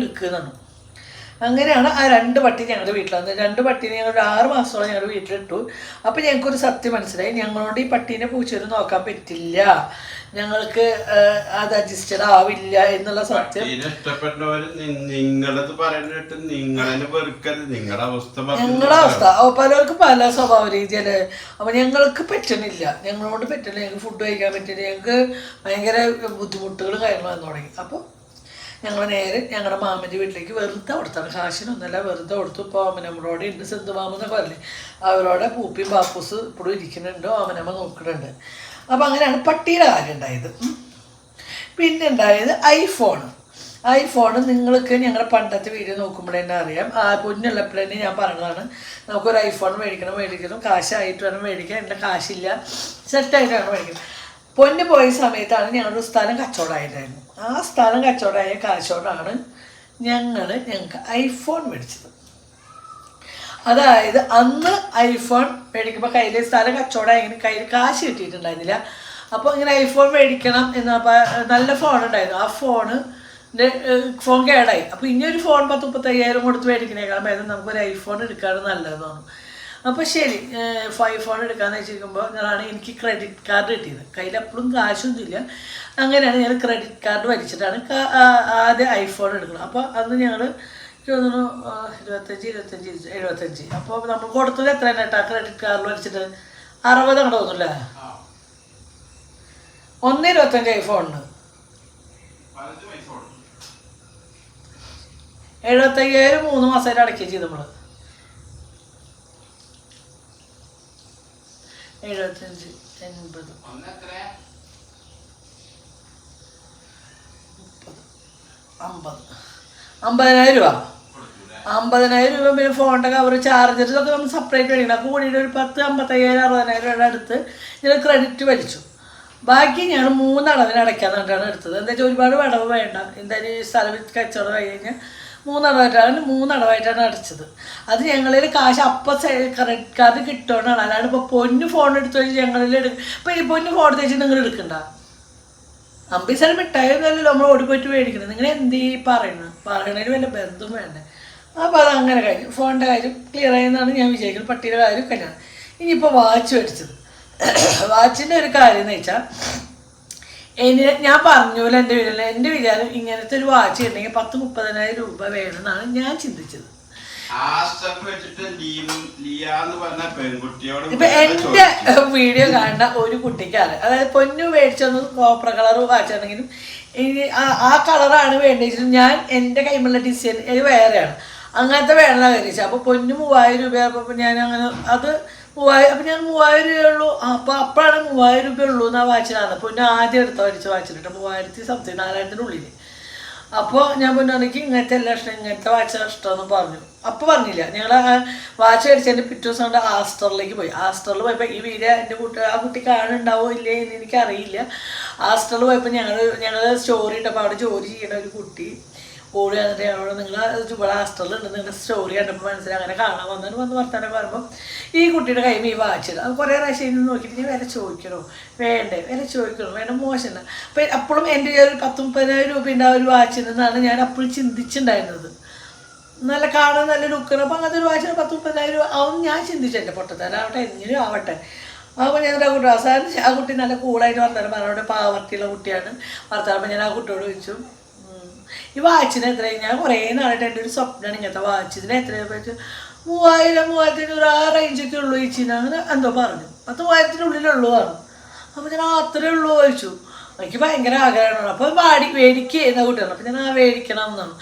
അങ്ങനെയാണ് ആ രണ്ട് പട്ടി ഞങ്ങളുടെ വീട്ടിൽ വന്നത്. രണ്ട് പട്ടീനെ ഞങ്ങൾ ആറ് മാസത്തോളം ഞങ്ങളുടെ വീട്ടിലിട്ടു അപ്പോൾ ഞങ്ങൾക്കൊരു സത്യം മനസ്സിലായി. ഞങ്ങളോട് ഈ പട്ടീനെ പൂച്ചേനെ നോക്കാൻ പറ്റില്ല. ഞങ്ങൾക്ക് അത് അഡ്ജസ്റ്റഡ് ആവില്ല എന്നുള്ള സത്യം. ഞങ്ങളുടെ അവസ്ഥ പലർക്കും പല സ്വഭാവ രീതിയല്ലേ. അപ്പൊ ഞങ്ങൾക്ക് പറ്റണില്ല. ഞങ്ങളോട് പറ്റില്ല ഞങ്ങൾക്ക് ഫുഡ് കഴിക്കാൻ പറ്റില്ല ഞങ്ങൾക്ക് ഭയങ്കര ബുദ്ധിമുട്ടുകൾ കാര്യങ്ങൾ വന്നു തുടങ്ങി. അപ്പോൾ ഞങ്ങൾ നേരെ ഞങ്ങളുടെ മാമന്റെ വീട്ടിലേക്ക് വെറുതെ കൊടുത്താണ്. കാശിനൊന്നല്ല വെറുതെ കൊടുത്തു. ഇപ്പോൾ ഓമനമ്മളോടെ ഉണ്ട് സെന്തുമാമെന്ന് പറഞ്ഞു അവരോടെ പൂപ്പിയും പാപ്പൂസ് ഇപ്പോഴും ഇരിക്കുന്നുണ്ട് ഓമനമ്മ നോക്കുന്നുണ്ട്. അപ്പോൾ അങ്ങനെയാണ് പട്ടിയുടെ കാര്യം ഉണ്ടായത്. പിന്നെ ഉണ്ടായത് ഐഫോൺ ഐഫോൺ നിങ്ങൾക്ക് ഞങ്ങളുടെ പണ്ടത്തെ വീഡിയോ നോക്കുമ്പോൾ തന്നെ അറിയാം. ആ പൊന്നുള്ളപ്പോൾ തന്നെ ഞാൻ പറഞ്ഞതാണ് നമുക്കൊരു ഐഫോൺ മേടിക്കണം മേടിക്കണം. കാശായിട്ട് വേണം മേടിക്കാൻ. എന്റെ കാശില്ല. സെറ്റായിട്ട് വേണം മേടിക്കണം പൊന്ന് പോയ സമയത്താണ് ഞങ്ങളൊരു സ്ഥലം കച്ചവടമായിട്ടായിരുന്നു ആ സ്ഥലം കച്ചവടമായ കാശോടാണ് ഞങ്ങൾ ഞങ്ങൾക്ക് ഐഫോൺ മേടിച്ചത്. അതായത് അന്ന് ഐഫോൺ മേടിക്കുമ്പോൾ കയ്യിൽ സ്ഥലം കച്ചവടം ഇങ്ങനെ കയ്യിൽ കാശ് കിട്ടിയിട്ടുണ്ടായിരുന്നില്ല. അപ്പോൾ ഇങ്ങനെ ഐഫോൺ മേടിക്കണം എന്ന് നല്ല ഫോൺ ഉണ്ടായിരുന്നു. ആ ഫോണ് ഫോൺ കേടായി. അപ്പോൾ ഇനി ഒരു ഫോൺ പത്ത് മുപ്പത്തയ്യായിരം കൊടുത്ത് മേടിക്കണേക്കാളും ഭേദം നമുക്കൊരു ഐഫോൺ എടുക്കാറ് നല്ലതാണ് അപ്പോൾ ശരി ഫൈവ് ഫോൺ എടുക്കാമെന്ന് വെച്ചിരിക്കുമ്പോൾ ഞാനാണ് എനിക്ക് ക്രെഡിറ്റ് കാർഡ് കിട്ടിയത്. കയ്യിൽ എപ്പോഴും കാശൊന്നുമില്ല. അങ്ങനെയാണ് ഞങ്ങൾ ക്രെഡിറ്റ് കാർഡ് വലിച്ചിട്ടാണ് ആദ്യം ഐഫോൺ എടുക്കുന്നത്. അപ്പോൾ അന്ന് ഞങ്ങൾ ഇരുപത്തൊന്ന് ഇരുപത്തഞ്ച് ഇരുപത്തഞ്ച് എഴുപത്തഞ്ച്. അപ്പോൾ നമ്മൾ കൊടുത്തത് എത്ര കേട്ടോ ക്രെഡിറ്റ് കാർഡിൽ വലിച്ചിട്ട് അറുപത് അങ്ങോട്ട് തോന്നില്ല ഒന്ന് ഇരുപത്തഞ്ച് ഐഫോണിന്. എഴുപത്തയ്യായിരം മൂന്ന് മാസമായിട്ട് അടയ്ക്കുകയും ചെയ്തു നമ്മൾ എഴുപത്തഞ്ച് എൺപത് ഒന്ന് എത്ര അമ്പത്. അമ്പതിനായിരം രൂപ? അമ്പതിനായിരം രൂപ പിന്നെ ഫോണിന്റെ കവർ ചാർജർ ഇതൊക്കെ നമ്മൾ സെപ്പറേറ്റ് മേടിക്കണം കൂടിയിട്ട് ഒരു പത്ത് അമ്പത്തയ്യായിരം അറുപതിനായിരം രൂപയുടെ അടുത്ത് ഞാൻ ക്രെഡിറ്റ് വലിച്ചു. ബാക്കി ഞാൻ മൂന്നടവിന് അടയ്ക്കാൻ വേണ്ടിയാണ് എടുത്തത്. എന്താ വെച്ചാൽ ഒരുപാട് അടവ് വേണ്ട. എന്തായാലും ഈ സ്ഥലം കച്ചവടം ആയി കഴിഞ്ഞാൽ മൂന്നടവായിട്ടാണ് മൂന്നടവായിട്ടാണ് അടച്ചത്. അത് ഞങ്ങളിൽ കാശ് അപ്പം ക്രെഡിറ്റ് കാർഡ് കിട്ടുകൊണ്ടാണ് അല്ലാണ്ട് ഇപ്പോൾ പൊന്നു ഫോൺ എടുത്തു വെച്ച് ഞങ്ങളിൽ എടുക്കും ഇപ്പോൾ ഈ പൊന്നു ഫോൺ എടുത്ത് വെച്ച് നിങ്ങൾ എടുക്കണ്ട. അമ്പി സ്ഥലം മിഠായിന്നല്ലല്ലോ നമ്മൾ ഓടിപ്പോയിട്ട് മേടിക്കുന്നത് നിങ്ങൾ എന്ത് ഈ പറയുന്നത്? പറയണതിന് വല്ല ബന്ധം വേണ്ടേ? അപ്പോൾ അത് അങ്ങനെ കഴിഞ്ഞു. ഫോണിന്റെ കാര്യം ക്ലിയർ ആയെന്നാണ് ഞാൻ വിചാരിക്കുന്നത്. പട്ടിയുടെ കാര്യം കല്യാണം ഇനിയിപ്പോൾ വാച്ച് മേടിച്ചത്. വാച്ചിന്റെ ഒരു കാര്യം എന്ന് വെച്ചാൽ എന്നെ ഞാൻ പറഞ്ഞല്ലോ എന്റെ വീട്ടിൽ എന്റെ വിചാരം ഇങ്ങനത്തെ ഒരു വാച്ച് ഉണ്ടെങ്കിൽ പത്ത് മുപ്പതിനായിരം രൂപ വേണമെന്നാണ് ഞാൻ ചിന്തിച്ചത്. ആ സ്റ്റെപ്പ് വെച്ചിട്ട് ലീ- ലിയ എന്ന് പറഞ്ഞ പെൺകുട്ടിയോട് ഇപ്പൊ എന്റെ വീഡിയോ കാണുന്ന ഒരു കുട്ടിക്കാണ്. അതായത് പൊന്നു മേടിച്ചൊന്ന് കോപ്ര കളർ വാച്ചാണെങ്കിലും ഇനി ആ- ആ കളറാണ് വേണ്ടിയിട്ട് ഞാൻ എന്റെ കൈമുള്ള ഡിസൈൻ ഇത് വേറെയാണ്. അങ്ങനത്തെ വേണമെന്ന് ആഗ്രഹിച്ചത് അപ്പോൾ പൊന്നു മൂവായിരം രൂപ അപ്പൊ ഞാൻ അങ്ങനെ അത് മൂവായിരം അപ്പം ഞാൻ മൂവായിരം രൂപയുള്ളൂ അപ്പോൾ അപ്പോഴാണ് മൂവായിരം രൂപ ഉള്ളൂ എന്നാ വാച്ചിലാണ് പൊന്നു ആദ്യം എടുത്ത അടിച്ച വാച്ചിലിട്ട് മൂവായിരത്തി സംതിങ് നാലായിരത്തിനുള്ളിൽ അപ്പോൾ ഞാൻ പൊന്നാണെങ്കിൽ ഇങ്ങനത്തെ എല്ലാ ഇഷ്ടം ഇങ്ങനത്തെ വാച്ച് ഇഷ്ടമെന്ന് പറഞ്ഞു. അപ്പോൾ പറഞ്ഞില്ല. ഞങ്ങൾ വാച്ച് അടിച്ചതിന്റെ പിറ്റേ ദിവസം കൊണ്ട് ആസ്റ്ററിലേക്ക് പോയി. ആസ്റ്ററിൽ പോയപ്പോൾ ഈ വീഡിയോ എന്റെ കുട്ടി ആ കുട്ടി കാണുന്നുണ്ടാവോ ഇല്ലേ എന്ന് എനിക്കറിയില്ല. ആസ്റ്ററിൽ പോയപ്പോൾ ഞങ്ങൾ ഞങ്ങൾ സ്റ്റോറി ഇട്ടപ്പോൾ അവിടെ ജോലി ചെയ്യുന്ന ഒരു കുട്ടി ഓടി വന്നിട്ട് നിങ്ങൾ ഇവിടെ ആസ്റ്ററിലുണ്ട് നിങ്ങളുടെ സ്റ്റോറി കണ്ടപ്പോൾ മനസ്സിലായി. അങ്ങനെ കാണാൻ വന്നിട്ട് വന്ന് വർത്താനം പറയുമ്പോൾ ഈ കുട്ടിയുടെ കയ്യിൽ ഈ വാച്ച് അത് കുറേ പ്രാവശ്യം ഇരുന്ന് നോക്കിയിട്ട് ഞാൻ വില ചോദിക്കണോ? വേണ്ടേ? വില ചോദിക്കണോ? വേണ്ട മോശമല്ല അപ്പം അപ്പോഴും എന്റെ ഒരു പത്ത് മുപ്പതിനായിരം രൂപ ആ ഒരു വാച്ചിൽ നിന്നാണ് ഞാൻ അപ്പോഴും ചിന്തിച്ചിട്ടുണ്ടായിരുന്നത് നല്ല കാണാൻ നല്ല ലുക്കണം അപ്പം അങ്ങനത്തെ ഒരു വാച്ചിന് പത്ത് മുപ്പതിനായിരം രൂപ ആവും ഞാൻ ചിന്തിച്ചു എന്റെ പൊട്ടത്തല ആവട്ടെ എങ്ങനെയും ആവട്ടെ. അപ്പോൾ ഞാൻ ആ കുട്ടി. അവസാനം ആ കുട്ടി നല്ല കൂളായിട്ട് വർത്താനം പറഞ്ഞോണ്ട് പാവർത്തിയുള്ള കുട്ടിയാണ്. വർത്താനം ഞാൻ ആ കുട്ടിയോട് ചോദിച്ചു. ഈ വാച്ചിന് എത്ര? ഞാൻ കുറേ നാളായിട്ട് എന്റെ ഒരു സ്വപ്നമാണ് ഇങ്ങനത്തെ വാച്ചിന് എത്ര മൂവായിരം മൂവായിരത്തി അഞ്ഞൂറ് ആ റേഞ്ചൊക്കെ ഉള്ളൂ ചേച്ചിന് അങ്ങനെ എന്തോ പറഞ്ഞു. പത്ത് മൂവായിരത്തിനുള്ളിലുള്ളൂ പറഞ്ഞു. അപ്പോൾ ഞാൻ അത്രേ ഉള്ളൂ ചോദിച്ചു. എനിക്ക് ഭയങ്കര ആഗ്രഹമാണ്. അപ്പോൾ വാടി മേടിക്കുക എന്ന കുട്ടിയാണ് അപ്പോൾ ഞാൻ ആ മേടിക്കണം എന്നാണ്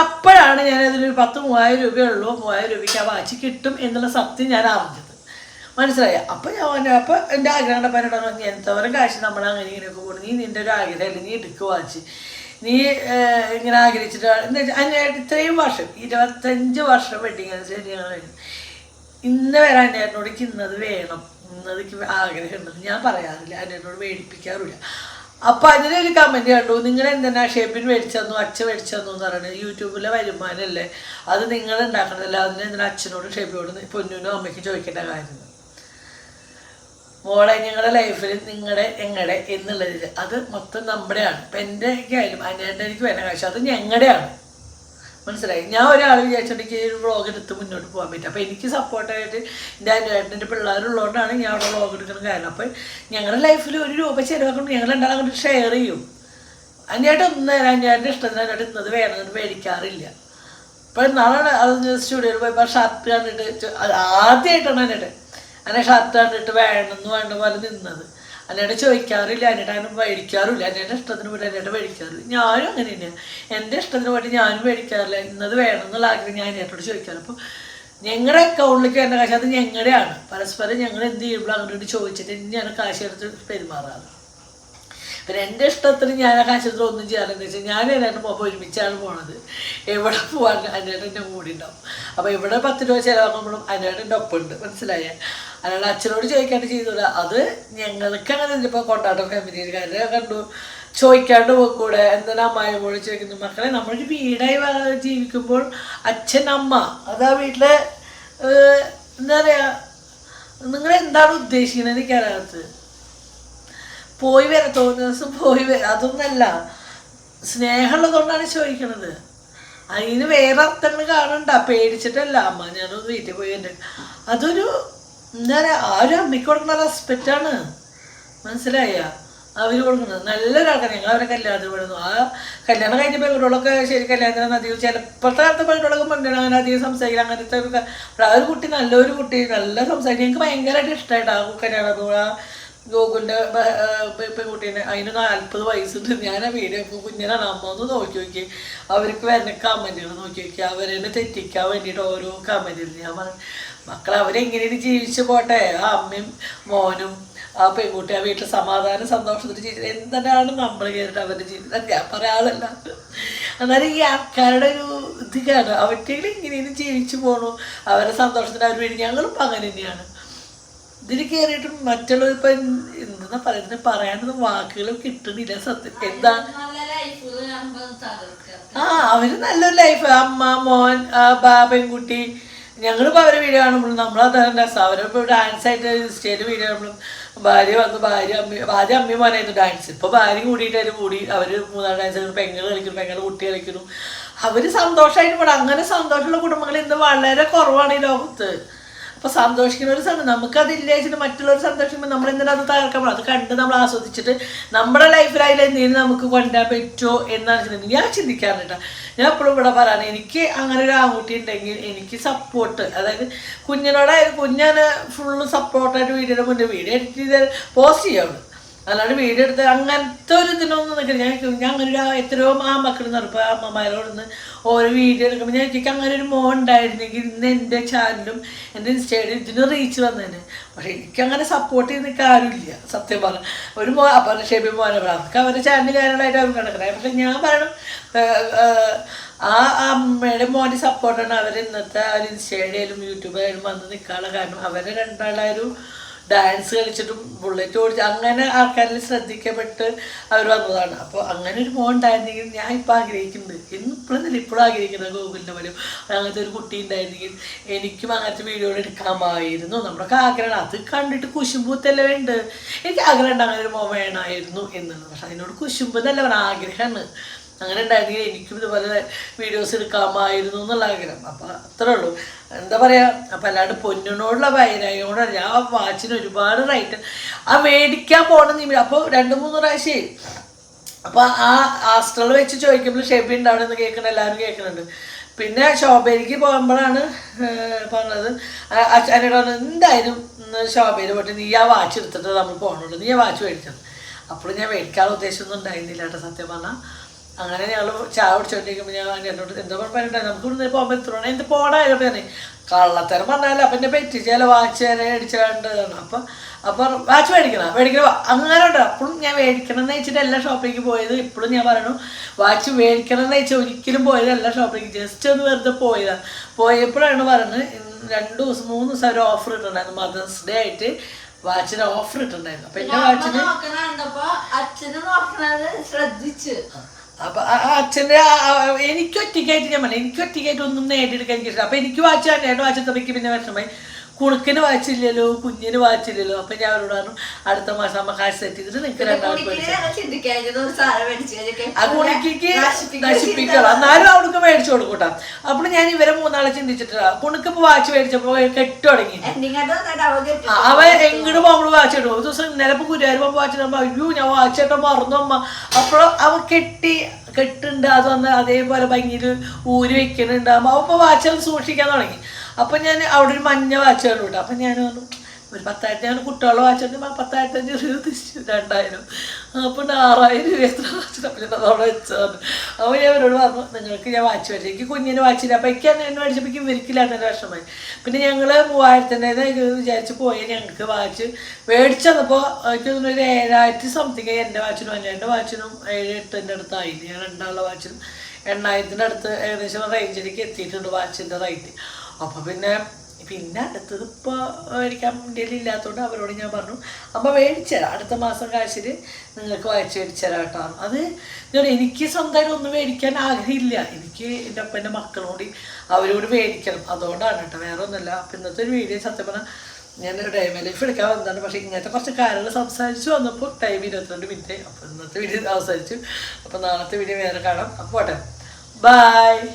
അപ്പോഴാണ് ഞാൻ അതിനൊരു പത്ത് മൂവായിരം രൂപയുള്ളൂ മൂവായിരം രൂപയ്ക്ക് ആ വാച്ച് കിട്ടും എന്നുള്ള സത്യം ഞാൻ അറിഞ്ഞത്. മനസ്സിലായി? അപ്പോൾ ഞാൻ പറഞ്ഞു അപ്പോൾ എന്റെ ആഗ്രഹം കണ്ടപ്പോൾ എന്നോട് എന്തോരം കാശ് നമ്മൾ അങ്ങനെ ഇങ്ങനെയൊക്കെ പോകും നീ നിന്റെ ഒരു ആഗ്രഹമല്ലേ? നീ എടുക്കുക വാച്ച്. നീ ഇങ്ങനെ ആഗ്രഹിച്ചിട്ട് എന്താ വെച്ചാൽ അതിന് ഇത്രയും വർഷം ഇരുപത്തഞ്ച് വർഷം വെഡിങ് അനുസരിച്ച് ഇന്ന് വരെ അന്നേരനോട് ഇന്നത് വേണം ഇന്നത് എനിക്ക് ആഗ്രഹമുണ്ടെന്ന് ഞാൻ പറയാറില്ല അന്നേരനോട് മേടിപ്പിക്കാറില്ല അപ്പൊ അതിലൊരു കമന്റ് കണ്ടു നിങ്ങൾ എന്തിനാ ഷേപ്പിൻ മേടിച്ചെന്നു അച്ഛൻ മേടിച്ചെന്നു? എന്ന് പറയുന്നത്. യൂട്യൂബിലെ വരുമാനമല്ലേ അത് നിങ്ങൾ ഉണ്ടാക്കണതല്ല? അതിന് എന്തിനാ അച്ഛനോടും ഷേപ്പിനോടും പൊന്നൂനും അമ്മയ്ക്ക് ചോദിക്കേണ്ട കാര്യം മോളെ ഞങ്ങളുടെ ലൈഫിൽ നിങ്ങളുടെ എങ്ങടെ എന്നുള്ളതിൽ അത് മൊത്തം നമ്മുടെയാണ്. ഇപ്പം എന്റെ ആയാലും അനേന്റെ എനിക്ക് വേണ്ട കാശ്. അത് ഞങ്ങളുടെയാണ് മനസ്സിലായി? ഞാൻ ഒരാൾ വിചാരിച്ചിട്ടുണ്ടെങ്കിൽ ഒരു വ്ളോഗ് എടുത്ത് മുന്നോട്ട് പോകാൻ പറ്റും. അപ്പോൾ എനിക്ക് സപ്പോർട്ടായിട്ട് എന്റെ അനുവേട്ടന്റെ പിള്ളേരുള്ളതുകൊണ്ടാണ് ഞാൻ അവിടെ വ്ളോഗ് എടുക്കുന്ന കാരണം. അപ്പോൾ ഞങ്ങളുടെ ലൈഫിൽ ഒരു രൂപ ചിലവാക്കുമ്പോൾ ഞങ്ങൾ രണ്ടാളും അങ്ങോട്ട് ഷെയർ ചെയ്യും. അന്യായിട്ട് ഒന്നും അന്യായിട്ട് ഇഷ്ടത്തിന് അന്യായിട്ട് ഇന്നത് വേണമെന്ന് മേടിക്കാറില്ല. അപ്പോൾ നാളെ അത് സ്റ്റുഡിയോയിൽ പോയപ്പോൾ ഷർട്ട് കണ്ടിട്ട് ആദ്യമായിട്ടാണ് എന്നിട്ട് അങ്ങനെ ഷർട്ട് കണ്ടിട്ട് വേണമെന്ന് വേണ്ട പോലെ നിന്നത്. അന്നേട്ട് ചോദിക്കാറില്ല അങ്ങനെ മേടിക്കാറില്ല അന്നേട്ട് ഇഷ്ടത്തിന് പോയിട്ട് അന്നേട്ട് മേടിക്കാറില്ല. ഞാനും അങ്ങനെ തന്നെയാണ് എന്റെ ഇഷ്ടത്തിന് പോയിട്ട് ഞാനും മേടിക്കാറില്ല. ഇന്നത് വേണം എന്നുള്ള ആഗ്രഹം ഞാൻ അന്നേട്ടോട് ചോദിക്കാറ്. അപ്പോൾ ഞങ്ങളുടെ അക്കൗണ്ടിലേക്ക് വേണ്ട കാശ് അത് ഞങ്ങളുടെയാണ് പരസ്പരം ഞങ്ങൾ എന്ത് ചെയ്യുമ്പോൾ അങ്ങോട്ട് ചോദിച്ചിട്ട് തന്നെയാണ് കാശ് എടുത്ത് പെരുമാറാറ്. പിന്നെ എന്റെ ഇഷ്ടത്തിന് ഞാൻ ആ കാശത്തിൽ ഒന്നും ചെയ്യാറെന്ന് വെച്ചാൽ ഞാൻ എല്ലാവരും പോകുമ്പോൾ ഒരുമിച്ചാണ് പോണത്. എവിടെ പോകാൻ അന്നേട്ടന്റെ കൂടി ഉണ്ടാവും. അപ്പോൾ ഇവിടെ പത്ത് രൂപ ചിലവാക്കുമ്പോഴും അനേട്ടന്റെ ഒപ്പം ഉണ്ട് മനസ്സിലായ? അല്ലാണ്ട് അച്ഛനോട് ചോദിക്കാണ്ട് ചെയ്തൂല. അത് ഞങ്ങൾക്ക് അങ്ങനെ ഇപ്പോൾ കൊണ്ടാട്ടം ഫാമിലിക്കാരെ കണ്ടു. ചോദിക്കാണ്ട് പോക്കൂടെ എന്താണ് പോലെ ചോദിക്കുന്നു മക്കളെ നമ്മളൊരു വീടായി ജീവിക്കുമ്പോൾ അച്ഛൻ അമ്മ അതാ വീട്ടിലെ എന്താ പറയുക നിങ്ങൾ എന്താണ് ഉദ്ദേശിക്കുന്നത് എനിക്കറിയാത്തത്. പോയി വരാം തോന്നുന്ന ദിവസം പോയി വരാം. അതൊന്നല്ല. സ്നേഹമുള്ളതുകൊണ്ടാണ് ചോദിക്കണത്. അതിന് വേറെ അർത്ഥങ്ങൾ കാണണ്ട. പേടിച്ചിട്ടല്ല. അമ്മ ഞാനൊന്ന് വീട്ടിൽ പോയി എന്റെ അതൊരു എന്താ പറയുക ആ ഒരു അമ്മയ്ക്ക് കൊടുക്കുന്ന റെസ്പെക്റ്റാണ് മനസ്സിലായ? അവർ കൊടുക്കുന്നത്. നല്ലൊരാൾക്കാണ് ഞങ്ങൾ അവരെ കല്യാണത്തിന് വിടുന്നു. ആ കല്യാണം കഴിഞ്ഞ പെൺകുട്ടികളൊക്കെ ശരി കല്യാണത്തിന് അധികം ചിലപ്പോഴത്തെ കാലത്ത് പെൺകുട്ടികളൊക്കെ പണ്ടാണ് അങ്ങനെ അധികം സംസാരിക്കില്ല. അങ്ങനത്തെ ഒരു ആ ഒരു കുട്ടി നല്ലൊരു കുട്ടി നല്ല സംസാരിക്കും. എനിക്ക് ഭയങ്കരമായിട്ട് ഇഷ്ടമായിട്ട് ആ കല്യാണം ഗോകുലിന്റെ പെൺകുട്ടീനെ. അതിന് നാൽപ്പത് വയസ്സുണ്ട്. ഞാൻ ആ വീഡിയോ കുഞ്ഞിനാണ്. അമ്മ ഒന്ന് നോക്കി നോക്കി. അവർക്ക് വരുന്ന കമന്റുകൾ നോക്കി നോക്കി. അവരെന്നെ തെറ്റിക്കാൻ വേണ്ടിയിട്ട് ഓരോ കമന്റിൽ ഞാൻ പറഞ്ഞു മക്കൾ അവരെങ്ങനെയാണ് ജീവിച്ചു പോട്ടെ? ആ അമ്മയും മോനും ആ പെൺകുട്ടി ആ വീട്ടിൽ സമാധാനം സന്തോഷത്തിൽ ജീവിച്ചത് എന്തിനാണ് നമ്മൾ കയറിയിട്ട് അവരുടെ ജീവിതം? ഞാൻ പറയാറില്ല. എന്നാലും ഈ ആൾക്കാരുടെ ഒരു കൊതികാണ് അവറ്റകൾ ഇങ്ങനെയും ജീവിച്ചു പോകണു അവരുടെ സന്തോഷത്തിന് അവർ വേണ്ടി ഞങ്ങളും അങ്ങനെ തന്നെയാണ്. ഇതിൽ കയറിയിട്ടും മറ്റുള്ളവർ ഇപ്പൊ എന്താ പറയുന്നത്? പറയാനൊന്നും വാക്കുകൾ കിട്ടുന്നില്ല സത്യം. എന്താ ആ അവർ നല്ലൊരു ലൈഫ് അമ്മ മോൻ പെൺകുട്ടി. ഞങ്ങളിപ്പോൾ അവരെ വീഡിയോ കാണുമ്പോഴും നമ്മളതാണ് രസം അവരിപ്പോൾ ഡാൻസ് ആയിട്ട് സ്റ്റേജ് വീഡിയോ കാണുമ്പോഴും ഭാര്യ വന്ന് ഭാര്യ അമ്മ ഭാര്യ അമ്മയും മോനായിരുന്നു ഡാൻസ് ഇപ്പോൾ ഭാര്യ കൂടിയിട്ട് അവർ കൂടി അവർ മൂന്നാം ഡാൻസ് കളിക്കും പെങ്ങൾ കളിക്കുന്നു പെങ്ങൾ കുട്ടി കളിക്കുന്നു. അവർ സന്തോഷമായിട്ട് പോകണം അങ്ങനെ സന്തോഷമുള്ള കുടുംബങ്ങൾ ഇന്ന് വളരെ കുറവാണ് ഈ ലോകത്ത്. അപ്പൊ സന്തോഷിക്കുന്ന ഒരു സമയം നമുക്കതില്ലേച്ചിട്ട് മറ്റുള്ളവർ സന്തോഷിക്കുമ്പോൾ നമ്മൾ എന്തിനാ അത് തകർക്കാൻ അത് കണ്ട് നമ്മൾ ആസ്വദിച്ചിട്ട് നമ്മുടെ ലൈഫിൽ അതിൽ എന്തെങ്കിലും നമുക്ക് കൊണ്ടുവരാൻ പറ്റുമോ എന്നാണ് ചിന്തിക്കുന്നത് ഞാൻ ചിന്തിക്കാറുണ്ട് ഞാൻ എപ്പോഴും ഇവിടെ പറയാണ് എനിക്ക് അങ്ങനെ ഒരു ആൺകുട്ടി ഉണ്ടെങ്കിൽ എനിക്ക് സപ്പോർട്ട് അതായത് കുഞ്ഞിനോടായാലും കുഞ്ഞാണ് ഫുള്ള് സപ്പോർട്ടായിട്ട് വീഡിയോയുടെ മുന്നേ വീഡിയോ എഡിറ്റ് ചെയ്ത് പോസ്റ്റ് ചെയ്യാവുള്ളൂ അല്ലാണ്ട് വീഡിയോ എടുത്ത് അങ്ങനത്തെ ഒരു ഇതിനൊന്നും നിൽക്കില്ല ഞാൻ ഞാൻ അങ്ങനെ ഒരു ആ- എത്രയോ ആ മക്കൾ നിറപ്പോൾ അമ്മമാരോട് നിന്ന് ഓരോ വീഡിയോ എടുക്കുമ്പോൾ ഞാൻ എനിക്ക് അങ്ങനെ ഒരു മോൻ ഉണ്ടായിരുന്നെങ്കിൽ ഇന്ന് എന്റെ ചാനലും എന്റെ ഇൻസ്റ്റയിലും ഇതിന് റീച്ച് വന്നേനെ. പക്ഷെ എനിക്കങ്ങനെ സപ്പോർട്ട് ചെയ്യുന്ന ആരുമില്ല. സത്യം പറഞ്ഞു. ഒരു മോ അപ്പം ഷേബി മോനെ പറയാം അവർക്ക് അവരുടെ ചാനൽ കാര്യങ്ങളായിട്ട് അവർ കിടക്കണേ പക്ഷെ ഞാൻ പറയണം ആ അമ്മയുടെ മോന്റെ സപ്പോർട്ടാണ് അവർ ഇന്നത്തെ ആ ഒരു ഇൻസ്റ്റയിലും യൂട്യൂബിലായാലും വന്ന് നിൽക്കാനുള്ള കാരണം. അവരെ രണ്ടാളായാലും ഡാൻസ് കളിച്ചിട്ടും ബുള്ളറ്റ് ഓടിച്ച് അങ്ങനെ ആൾക്കാരിൽ ശ്രദ്ധിക്കപ്പെട്ട് അവർ വന്നതാണ്. അപ്പോൾ അങ്ങനെ ഒരു മോൻ ഉണ്ടായിരുന്നെങ്കിൽ ഞാൻ ഇപ്പോൾ ആഗ്രഹിക്കുന്നുണ്ട്. ഇന്നിപ്പോഴും ഇപ്പോഴും ആഗ്രഹിക്കുന്നത് ഗൂഗിളിന്റെ പോലും അങ്ങനത്തെ ഒരു കുട്ടി ഉണ്ടായിരുന്നെങ്കിൽ എനിക്കും അങ്ങനത്തെ വീഡിയോകൾ എടുക്കാമായിരുന്നു. നമ്മുടെ ആഗ്രഹമാണ്. അത് കണ്ടിട്ട് കുശുമ്പൂത്തെല്ലാം വേണ്ട എനിക്ക് ആഗ്രഹം ഉണ്ട് അങ്ങനെ ഒരു മോൻ വേണമായിരുന്നു എന്നുള്ളത്. പക്ഷെ അതിനോട് കുശുമ്പ് എന്നല്ല പറഞ്ഞ ആഗ്രഹമാണ്. അങ്ങനെ ഉണ്ടായിരുന്നെങ്കിൽ എനിക്കും ഇതുപോലെ വീഡിയോസ് എടുക്കാമായിരുന്നു എന്നുള്ള ആഗ്രഹം. അപ്പം അത്രേ ഉള്ളൂ. എന്താ പറയുക അപ്പം അല്ലാണ്ട് പൊന്നിനോടുള്ള ഞാൻ ആ വാച്ചിന് ഒരുപാട് റൈറ്റ് ആ മേടിക്കാൻ പോകണം നിമിഷം അപ്പോൾ രണ്ട് മൂന്ന് പ്രാവശ്യം. അപ്പോൾ ആ ആസ്ട്രൽ വെച്ച് ചോദിക്കുമ്പോൾ ഷെബി ഉണ്ടാവണം എന്ന് കേൾക്കണം എല്ലാവരും കേൾക്കുന്നുണ്ട് പിന്നെ ശോഭയിലേക്ക് പോകുമ്പോഴാണ് പറഞ്ഞത്. അച്ഛനോട് എന്തായാലും ശോഭയിൽ പോയിട്ട് നീ ആ വാച്ച് എടുത്തിട്ട് നമ്മൾ പോകണുള്ളൂ നീ ആ വാച്ച് മേടിച്ചത് അപ്പോൾ ഞാൻ മേടിക്കാനുള്ള ഉദ്ദേശമൊന്നും ഉണ്ടായിരുന്നില്ല കേട്ടോ സത്യം പറഞ്ഞാൽ അങ്ങനെ ഞങ്ങൾ ചായ കുടിച്ചോണ്ടിരിക്കുമ്പോൾ ഞാൻ എന്നോട് എന്തോ പറഞ്ഞിട്ടുണ്ടായി നമുക്ക് ഇവിടുന്ന് പോകുമ്പോൾ എത്ര മണി എന്ത് പോണായിരുന്നു പറഞ്ഞു. കള്ളത്തരം പറഞ്ഞാലും അപ്പം എന്നെ ചില വാച്ച് വരെ അടിച്ചാണ്ട് അപ്പം അപ്പം വാച്ച് മേടിക്കണം മേടിക്കണം അങ്ങനെ ഉണ്ട്. അപ്പോഴും ഞാൻ മേടിക്കണം എന്ന് വെച്ചിട്ട് എല്ലാ ഷോപ്പിലേക്ക് പോയത്. ഇപ്പോഴും ഞാൻ പറയണു വാച്ച് മേടിക്കണം എന്ന് വെച്ചാൽ ഒരിക്കലും പോയത് എല്ലാ ഷോപ്പിലേക്ക് ജസ്റ്റ് ഒന്ന് വെറുതെ പോയതാണ് പോയപ്പോഴാണ് പറയുന്നത് ഇന്ന് രണ്ട് ദിവസം മൂന്ന് ദിവസം ഒരു ഓഫർ ഇട്ടുണ്ടായിരുന്നു മദേഴ്സ് ഡേ ആയിട്ട് വാച്ചിന് ഓഫർ ഇട്ടുണ്ടായിരുന്നു അപ്പം എന്റെ വാച്ചിന് ശ്രദ്ധിച്ച്. അപ്പൊ അച്ഛന്റെ എനിക്ക് ഒറ്റയ്ക്കായിട്ട് ഞാൻ പറഞ്ഞു എനിക്ക് ഒറ്റയ്ക്കായിട്ട് ഒന്നും നേടിയെടുക്കാൻ എനിക്ക് ഇഷ്ടം അപ്പം എനിക്ക് വാച്ച് ഏട്ടൻ വാച്ചത്തമ്മയ്ക്ക് പിന്നെ വിഷമമായി. കുണുക്കിന് വായിച്ചില്ലല്ലോ കുഞ്ഞിന് വായിച്ചില്ലല്ലോ. അപ്പൊ ഞാൻ അവരോട് പറഞ്ഞു അടുത്ത മാസം അമ്മ കാശ് സെറ്റ് ചെയ്തിട്ട് നിങ്ങൾക്ക് രണ്ടാമത് ആ കുണുക്കിക്ക് നശിപ്പിക്കണം എന്നാലും അവൾക്ക് മേടിച്ചു കൊടുക്കൂട്ടാ. അപ്പോൾ ഞാൻ ഇവരെ മൂന്നാളെ ചിന്തിച്ചിട്ടാ കുണുക്ക് ഇപ്പൊ വാച്ച് മേടിച്ചപ്പോ കെട്ടു തുടങ്ങി. അവ എങ്ങോട്ട് പോകുമ്പോൾ വാച്ച് ഇടും ഒരു ദിവസം ഇന്നലെ ഇപ്പൊ ഗുരുവായൂർ പോകുമ്പോൾ വാച്ച് ഇടുമ്പോ അയ്യോ ഞാൻ വാച്ച് ഇട്ടോ മറന്നു അമ്മ. അപ്പോഴും അവ കെട്ടി കെട്ടുണ്ട്. അത് വന്ന് അതേപോലെ ഭംഗിയിൽ ഊരി വെക്കുന്നുണ്ട്. അമ്മ അപ്പൊ വാച്ച് സൂക്ഷിക്കാൻ തുടങ്ങി. അപ്പൊ ഞാൻ അവിടെ ഒരു മഞ്ഞ വാച്ച് കണ്ടു കേട്ടോ അപ്പൊ ഞാൻ പറഞ്ഞു ഒരു പത്തായിരത്തി ഞാൻ കുട്ടികളെ വാച്ച് ഉണ്ട് പത്തായിരത്തി അഞ്ഞൂറ് രൂപ തിരിച്ചു രണ്ടായിരം. അപ്പം ആറായിരം രൂപ എത്ര വാച്ച് അപ്പം ഞാൻ അതവിടെ വെച്ചതാണ് അപ്പോൾ ഞാൻ അവരോട് പറഞ്ഞു നിങ്ങൾക്ക് ഞാൻ വാച്ച് മേടിച്ചു എനിക്ക് കുഞ്ഞിന് വാച്ചില്ല അപ്പം എനിക്ക് എന്നെ മേടിച്ചപ്പോൾ എനിക്ക് ഇവർക്കില്ലാത്ത എന്റെ വിഷമമായി. പിന്നെ ഞങ്ങൾ മൂവായിരത്തിന്റെ വിചാരിച്ച് പോയി. ഞങ്ങൾക്ക് വാച്ച് മേടിച്ചു തന്നപ്പോൾ എനിക്ക് തോന്നുന്നു ഒരു ഏഴായിരത്തി സംതിങ് എന്റെ വാച്ചിനും അഞ്ചായിരം വാച്ചിനും ഏഴ് എട്ടിന്റെ അടുത്തായി. ഞാൻ രണ്ടാളുടെ വാച്ചിനും എണ്ണായിരത്തിന്റെ അടുത്ത് ഏകദേശം റേഞ്ചിലേക്ക് എത്തിയിട്ടുണ്ട് വാച്ചിന്റെ റേറ്റ് അപ്പോൾ പിന്നെ പിന്നെ അടുത്തത് ഇപ്പോൾ മേടിക്കാൻ ഇന്ത്യയിൽ ഇല്ലാത്തതുകൊണ്ട് അവരോട് ഞാൻ പറഞ്ഞു അമ്മ മേടിച്ചുതരാം അടുത്ത മാസം കാശിൽ നിങ്ങൾക്ക് വായിച്ച് മേടിച്ചുതരാം കേട്ടോ. അത് ഞാൻ എനിക്ക് സ്വന്തമായിട്ട് ഒന്നും മേടിക്കാൻ ആഗ്രഹമില്ല. എനിക്ക് എന്റെ അപ്പന്റെ മക്കളോട് അവരോട് മേടിക്കണം. അതുകൊണ്ടാണ് കേട്ടോ വേറെ ഒന്നുമില്ല. അപ്പം ഇന്നത്തെ ഒരു വീഡിയോ സത്യം പറഞ്ഞാൽ ഞാൻ ടൈം ലൈഫ് എടുക്കാൻ വന്നതാണ്. പക്ഷേ ഇങ്ങനത്തെ കുറച്ച് കാര്യങ്ങൾ സംസാരിച്ചു വന്നപ്പോൾ ടൈം ഇരുപത്തിരണ്ട് മിനിറ്റ് അപ്പോൾ ഇന്നത്തെ വീഡിയോ അവസാനിച്ചു. അപ്പോൾ നാളത്തെ വീഡിയോ വേറെ കാണാം. അപ്പോൾ പോട്ടെ. ബൈ.